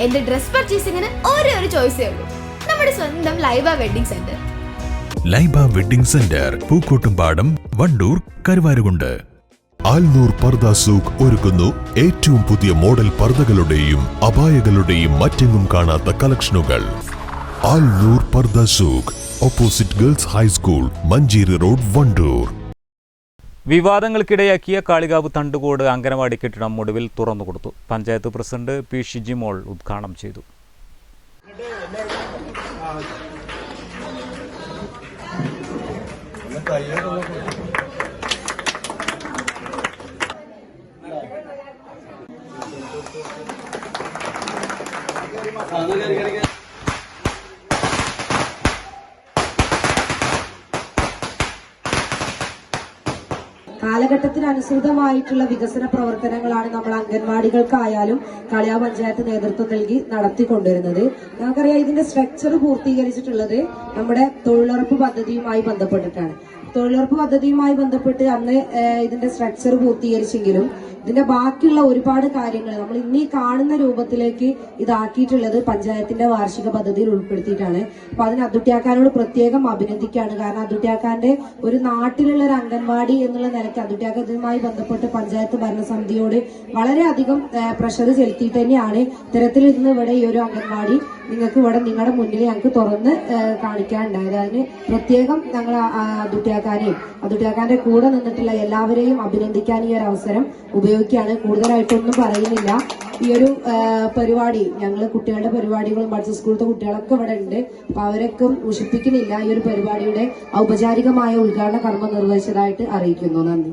എന്റെ ഡ്രസ് പർച്ചേസിംഗിന് ഒരേ ഒരു ചോയ്സേ ഉള്ളൂ. നമ്മുടെ സ്വന്തം Laiba wedding centre. Laiba wedding centre Pookkottumpadam Wandoor Karuvarakundu. Alnoor Parda souq ഒരുക്കുന്നു ഏറ്റവും പുതിയ മോഡൽ പർദകളുടെയും അപായകളുടെയും മറ്റെങ്ങും കാണാത്ത കളക്ഷനുകൾ. Alnoor Pardha Souq opposite girls high school Manjeri road Wandoor. വിവാദങ്ങൾക്കിടയാക്കിയ Kalikavu Thandukode anganwadi കെട്ടിടം ഒടുവിൽ തുറന്നുകൊടുത്തു പഞ്ചായത്ത് പ്രസിഡന്റ് പി ഷിജിമോൾ ഉദ്ഘാടനം ചെയ്തു. കാലഘട്ടത്തിനനുസൃതമായിട്ടുള്ള വികസന പ്രവർത്തനങ്ങളാണ് നമ്മൾ അംഗൻവാടികൾക്കായാലും കളിയാ പഞ്ചായത്ത് നേതൃത്വം നൽകി നടത്തിക്കൊണ്ടിരുന്നത്. നമുക്കറിയാം ഇതിന്റെ സ്ട്രക്ചർ പൂർത്തീകരിച്ചിട്ടുള്ളത് നമ്മുടെ തൊഴിലുറപ്പ് പദ്ധതിയുമായി ബന്ധപ്പെട്ടിട്ടാണ്. തൊഴിലുറപ്പ് പദ്ധതിയുമായി ബന്ധപ്പെട്ട് അന്ന് ഇതിന്റെ സ്ട്രക്ചർ പൂർത്തീകരിച്ചെങ്കിലും ഇതിന്റെ ബാക്കിയുള്ള ഒരുപാട് കാര്യങ്ങൾ നമ്മൾ ഇന്നീ കാണുന്ന രൂപത്തിലേക്ക് ഇതാക്കിയിട്ടുള്ളത് പഞ്ചായത്തിന്റെ വാർഷിക പദ്ധതിയിൽ ഉൾപ്പെടുത്തിയിട്ടാണ്. അപ്പൊ അതിന് അദ്ദുട്ട്യാക്കാനോട് പ്രത്യേകം അഭിനന്ദിക്കുകയാണ്. കാരണം അദ്ദുട്ട്യാക്കാന്റെ ഒരു നാട്ടിലുള്ള ഒരു അംഗൻവാടി എന്നുള്ള നിലയ്ക്ക് അദ്ദുട്ട്യാക്ക ഇതുമായി ബന്ധപ്പെട്ട് പഞ്ചായത്ത് ഭരണസമിതിയോട് വളരെയധികം പ്രഷർ ചെലുത്തിയിട്ട് തന്നെയാണ്. ഇത്തരത്തിൽ ഇന്ന് ഇവിടെ ഈ ഒരു അംഗൻവാടി നിങ്ങൾക്ക് ഇവിടെ നിങ്ങളുടെ മുന്നിൽ ഞങ്ങൾക്ക് തുറന്ന് കാണിക്കാനുണ്ടായത്. അതിന് പ്രത്യേകം ഞങ്ങൾ അതുട്ടിയാക്കാനെയും അതുട്ടിയാക്കാന്റെ കൂടെ നിന്നിട്ടുള്ള എല്ലാവരെയും അഭിനന്ദിക്കാൻ ഈ ഒരു അവസരം ഉപയോഗിക്കുകയാണ്. കൂടുതലായിട്ടൊന്നും പറയുന്നില്ല. ഈ ഒരു പരിപാടി ഞങ്ങൾ കുട്ടികളുടെ പരിപാടികളും പഠിച്ച സ്കൂളിലത്തെ കുട്ടികളൊക്കെ ഇവിടെ ഉണ്ട്. അപ്പൊ അവരൊക്കെ മുഷിപ്പിക്കുന്നില്ല ഈ ഒരു പരിപാടിയുടെ ഔപചാരികമായ ഉദ്ഘാടന കർമ്മം നിർവഹിച്ചതായിട്ട് അറിയിക്കുന്നു. നന്ദി.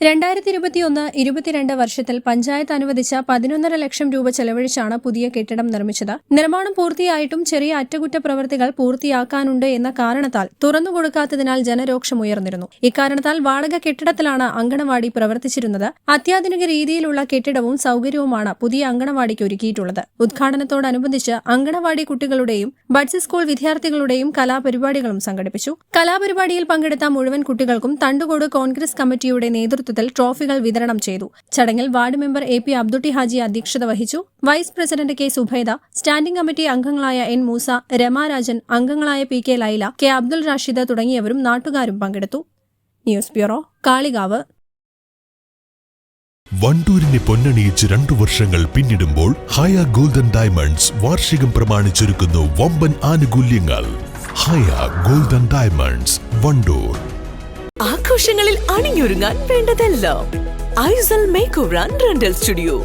രണ്ടായിരത്തി ഇരുപത്തിയൊന്ന് ഇരുപത്തിരണ്ട് വർഷത്തിൽ പഞ്ചായത്ത് അനുവദിച്ച പതിനൊന്നര ലക്ഷം രൂപ ചെലവഴിച്ചാണ് പുതിയ കെട്ടിടം നിർമ്മിച്ചത്. നിർമ്മാണം പൂർത്തിയായിട്ടും ചെറിയ അറ്റകുറ്റപ്രവൃത്തികൾ പൂർത്തിയാക്കാനുണ്ട് എന്ന കാരണത്താൽ തുറന്നു തുറന്നുകൊടുക്കാത്തതിനാൽ ജനരോക്ഷമുയർന്നിരുന്നു ഇക്കാരണത്താൽ വാടക കെട്ടിടത്തിലാണ് അങ്കണവാടി പ്രവർത്തിച്ചിരുന്നത്. അത്യാധുനിക രീതിയിലുള്ള കെട്ടിടവും സൌകര്യവുമാണ് പുതിയ അങ്കണവാടിക്ക് ഒരുക്കിയിട്ടുള്ളത്. ഉദ്ഘാടനത്തോടനുബന്ധിച്ച് അങ്കണവാടി കുട്ടികളുടെയും ബഡ്സ് സ്കൂൾ വിദ്യാർത്ഥികളുടെയും കലാപരിപാടികളും സംഘടിപ്പിച്ചു. കലാപരിപാടിയിൽ പങ്കെടുത്ത മുഴുവൻ കുട്ടികൾക്കും തണ്ടുകോട് കോൺഗ്രസ് കമ്മിറ്റിയുടെ നേതൃത്വത്തിൽ ട്രോഫികൾ വിതരണം ചെയ്തു. ചടങ്ങിൽ ward member A P Abdutty Haji അധ്യക്ഷത വഹിച്ചു. Vice president K Subaida standing committee അംഗങ്ങളായ എൻ മൂസ രമാരാജൻ അംഗങ്ങളായ P K Laila K Abdul Rashid തുടങ്ങിയവരും നാട്ടുകാരും പങ്കെടുത്തു. News bureau Kalikavu. വണ്ടൂരിനെ പൊന്നണിയിച്ച് രണ്ടു വർഷങ്ങൾ പിന്നിടുമ്പോൾ ഹയ ഗോൾഡൻ ഡയമണ്ട്സ് വാർഷികം പ്രമാണിച്ചൊരുക്കുന്നു വമ്പൻ ആനുകൂല്യങ്ങൾ. Haya golden diamonds Wandoor. ആഘോഷങ്ങളിൽ അണിഞ്ഞൊരുങ്ങാൻ വേണ്ടതെല്ലാം Aisal makeover rental studio.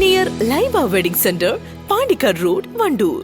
Near Laiba wedding centre Pandikkad road Wandoor